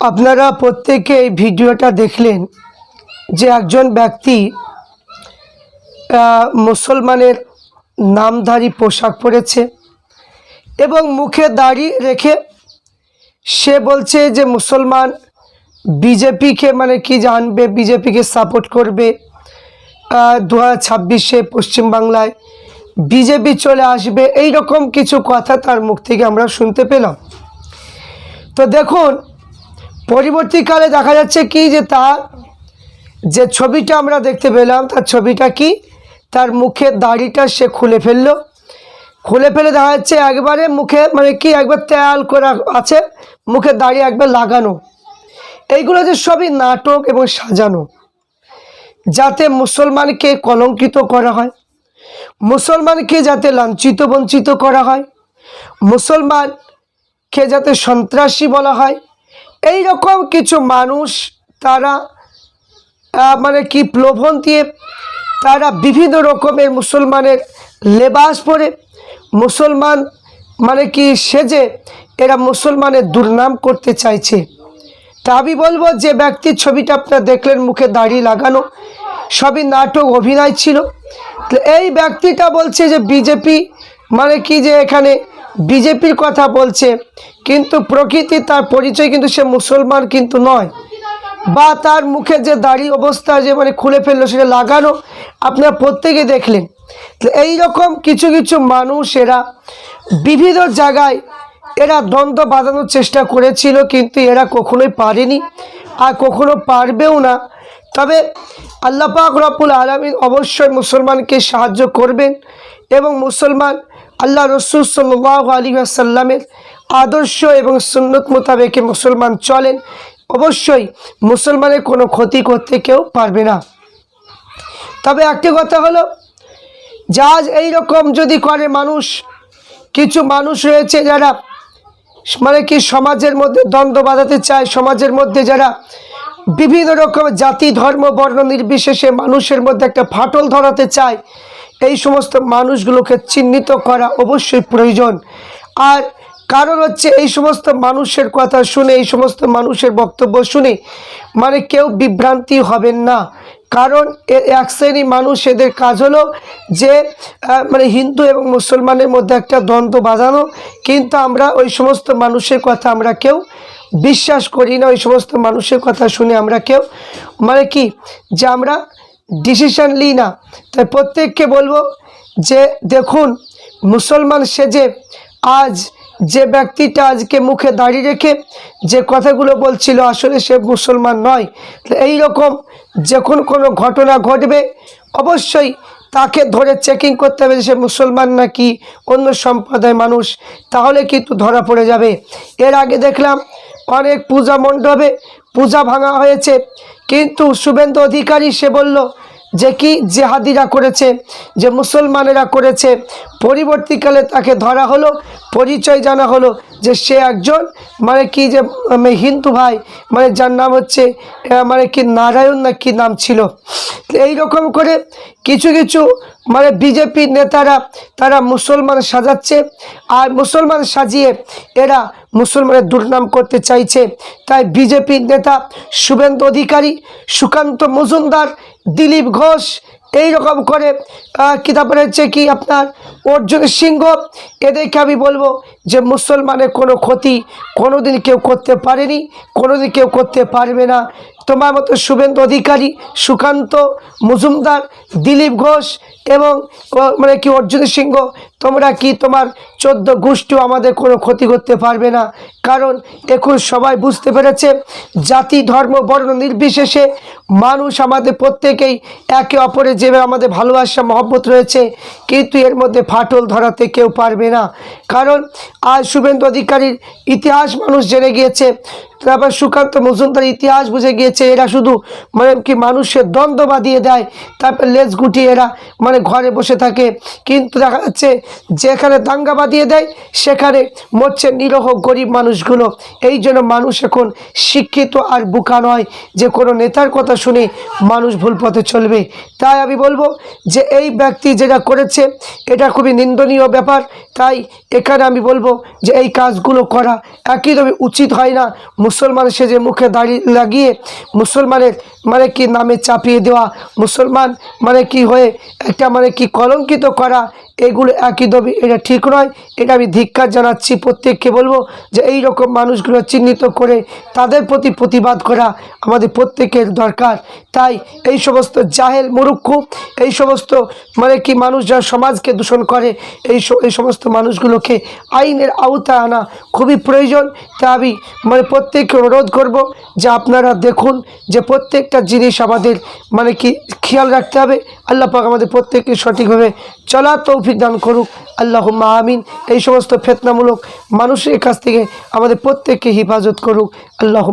আপনারা প্রত্যেকে এই ভিডিওটা দেখলেন যে একজন ব্যক্তি মুসলমানের নামধারী পোশাক পরেছে এবং মুখে দাড়ি রেখে সে বলছে যে মুসলমান বিজেপিকে মানে কি জানবে, বিজেপিকে সাপোর্ট করবে। দু হাজার ছাব্বিশে পশ্চিমবাংলায় বিজেপি চলে আসবে এই রকম কিছু কথা তার মুখ থেকে আমরা শুনতে পেলাম। তো দেখুন পরবর্তীকালে দেখা যাচ্ছে কি যে তার যে ছবিটা আমরা দেখতে পেলাম, তার ছবিটা কি? তার মুখের দাড়িটা সে খুলে ফেলল। খুলে ফেলে দেখা যাচ্ছে একবারে মুখে মানে কি একবার তেল করা আছে মুখে দাড়ি একবার লাগানো। এইগুলো যে সবই নাটক এবং সাজানো, যাতে মুসলমানকে কলঙ্কিত করা হয়, মুসলমানকে যাতে লাঞ্ছিত, বঞ্চিত করা হয়, মুসলমানকে যাতে সন্ত্রাসী বলা হয় এই রকম কিছু মানুষ তারা মানে কি প্রলোভন দিয়ে তারা বিভিন্ন রকমের মুসলমানের লেবাস পরে মুসলমান মানে কি সেজে এরা মুসলমানের দুর্নাম করতে চাইছে। তা আমি বলব যে ব্যক্তির ছবিটা আপনারা দেখলেন, মুখে দাড়ি লাগানো, সবই নাটক, অভিনয় ছিল। এই ব্যক্তিটা বলছে যে বিজেপি মানে কি যে এখানে বিজেপির কথা বলছে, কিন্তু প্রকৃতি তার পরিচয়, কিন্তু সে মুসলমান কিন্তু নয়। বা তার মুখে যে দাড়ি অবস্থা যে মানে খুলে ফেলল, সেটা লাগানো, আপনারা প্রত্যেকে দেখলেন। এই রকম কিছু কিছু মানুষ এরা বিভিন্ন জায়গায় এরা দ্বন্দ্ব বাঁধানোর চেষ্টা করেছিল, কিন্তু এরা কখনোই পারেনি আর কখনো পারবেও না। তবে আল্লাহ পাক রব্বুল আলমিন অবশ্যই মুসলমানকে সাহায্য করবেন এবং মুসলমান আল্লাহ রসুল সাল্লাহ আলী আসাল্লামের আদর্শ এবং সুন্নত মোতাবেকে মুসলমান চলেন, অবশ্যই মুসলমানের কোনো ক্ষতি করতে কেউ পারবে না। তবে একটি কথা হলো, জাহাজ এই রকম যদি করে মানুষ, কিছু মানুষ রয়েছে যারা মানে কি সমাজের মধ্যে দ্বন্দ্ব বাঁধাতে চায়, সমাজের মধ্যে যারা বিভিন্ন রকম জাতি, ধর্ম, বর্ণ নির্বিশেষে মানুষের মধ্যে একটা ফাটল ধরাতে চায় এই সমস্ত মানুষগুলোকে চিহ্নিত করা অবশ্যই প্রয়োজন। আর কারণ হচ্ছে এই সমস্ত মানুষের কথা শুনে, এই সমস্ত মানুষের বক্তব্য শুনে মানে কেউ বিভ্রান্তি হবেন না। কারণ এক শ্রেণি মানুষ এদের কাজ হলো যে মানে হিন্দু এবং মুসলমানের মধ্যে একটা দ্বন্দ্ব বাঁধানো, কিন্তু আমরা ওই সমস্ত মানুষের কথা আমরা কেউ বিশ্বাস করি না। ওই সমস্ত মানুষের কথা শুনে আমরা কেউ মানে কি, যে আমরা ডিসিশন নিই না। তাই প্রত্যেককে বলব যে, দেখুন, মুসলমান সেজে আজ যে ব্যক্তিটা আজকে মুখে দাঁড়িয়ে রেখে যে কথাগুলো বলছিল, আসলে সে মুসলমান নয়। এই রকম যখন কোনো ঘটনা ঘটবে, অবশ্যই তাকে ধরে চেকিং করতে হবে সে মুসলমান নাকি অন্য সম্প্রদায়ের মানুষ। তাহলে কিন্তু ধরা পড়ে যাবে। এর আগে দেখলাম, অনেক পূজা মণ্ডপে পূজা ভাঙা হয়েছে। কিন্তু শুভেন্দু অধিকারী সে বলল যে কি জেহাদিরা করেছে, যে মুসলমানেরা করেছে, পরবর্তীকালে তাকে ধরা হলো, পরিচয় জানা হলো যে সে একজন মানে কি যে মানে হিন্দু ভাই মানে যার নাম হচ্ছে মানে কি নারায়ণ না কি নাম ছিল। এই রকম করে কিছু কিছু মানে বিজেপির নেতারা তারা মুসলমান সাজাচ্ছে আর মুসলমান সাজিয়ে এরা মুসলমানের দুর্নাম করতে চাইছে। তাই বিজেপির নেতা শুভেন্দু অধিকারী, সুকান্ত মজুমদার দিলীপ ঘোষ এই রকম করে কি তারপরে হচ্ছে কি আপনার? অর্জুন সিংহ। এদেরকে আমি বলব যে মুসলমানের কোনো ক্ষতি কোনো দিন কেউ করতে পারেনি কোনো দিন কেউ করতে পারবে না। তোমার মতো শুভেন্দু অধিকারী সুকান্ত মজুমদার, দিলীপ ঘোষ এবং মানে কি অর্জুন সিংহ তোমরা কি তোমার চোদ্দ গোষ্ঠীও আমাদের কোনো ক্ষতি করতে পারবে না? কারণ এখন সবাই বুঝতে পেরেছে, জাতি, ধর্ম, বর্ণ নির্বিশেষে মানুষ আমাদের প্রত্যেকেই একে অপরের যেভাবে আমাদের ভালোবাসা, মহব্বত রয়েছে, কিন্তু এর মধ্যে ফাটল ধরাতে কেউ পারবে না। কারণ আজ শুভেন্দু অধিকারীর ইতিহাস মানুষ জেনে গিয়েছে, তারপর সুকান্ত মজুমদার ইতিহাস বুঝে গিয়েছে, এরা শুধু মানে কি মানুষের দ্বন্দ্ব বাঁধিয়ে দেয়, তারপর লেজ গুটিয়ে এরা মানে ঘরে বসে থাকে। কিন্তু দেখা যাচ্ছে যেখানে দাঙ্গা বাঁধিয়ে দেয়, সেখানে মরছে নিরহ গরিব মানুষগুলো। এই জন্য মানুষ এখন শিক্ষিত আর বুকা নয় যে কোনো নেতার কথা শুনে মানুষ ভুল পথে চলবে। তাই আমি বলব যে এই ব্যক্তি যেটা করেছে, এটা খুবই নিন্দনীয় ব্যাপার। তাই এখানে আমি বলব যে এই কাজগুলো করা একইভাবে উচিত হয় না। মুসলমান সেজে মুখে দাঁড়িয়ে লাগিয়ে মুসলমানের মানে কি নামে চাপিয়ে দেওয়া, মুসলমান মানে কি হয়ে একটা মানে কি কলঙ্কিত করা, এগুলো একই দেবে? এটা ঠিক নয়। এটা আমি ধিক্ষার জানাচ্ছি। প্রত্যেককে বলব যে এই রকম মানুষগুলো চিহ্নিত করে তাদের প্রতি প্রতিবাদ করা আমাদের প্রত্যেকের দরকার। তাই এই সমস্ত জাহেল মুরুক্ষ, এই সমস্ত মানে কি মানুষ যারা সমাজকে দূষণ করে, এই এই সমস্ত মানুষগুলোকে আইনের আওতায় আনা খুবই প্রয়োজন। তা আমি মানে প্রত্যেককে অনুরোধ করব যে আপনারা দেখুন যে প্রত্যেকটা জিনিস আমাদের মানে কি খেয়াল রাখতে হবে। আল্লাহ পাক আমাদের প্রত্যেককে সঠিকভাবে চলা তৌফিক দান করুক। আল্লাহ আমিন। এই সমস্ত ফেতনামূলক মানুষের কাছ থেকে আমাদের প্রত্যেককে হেফাজত করুক। আল্লাহ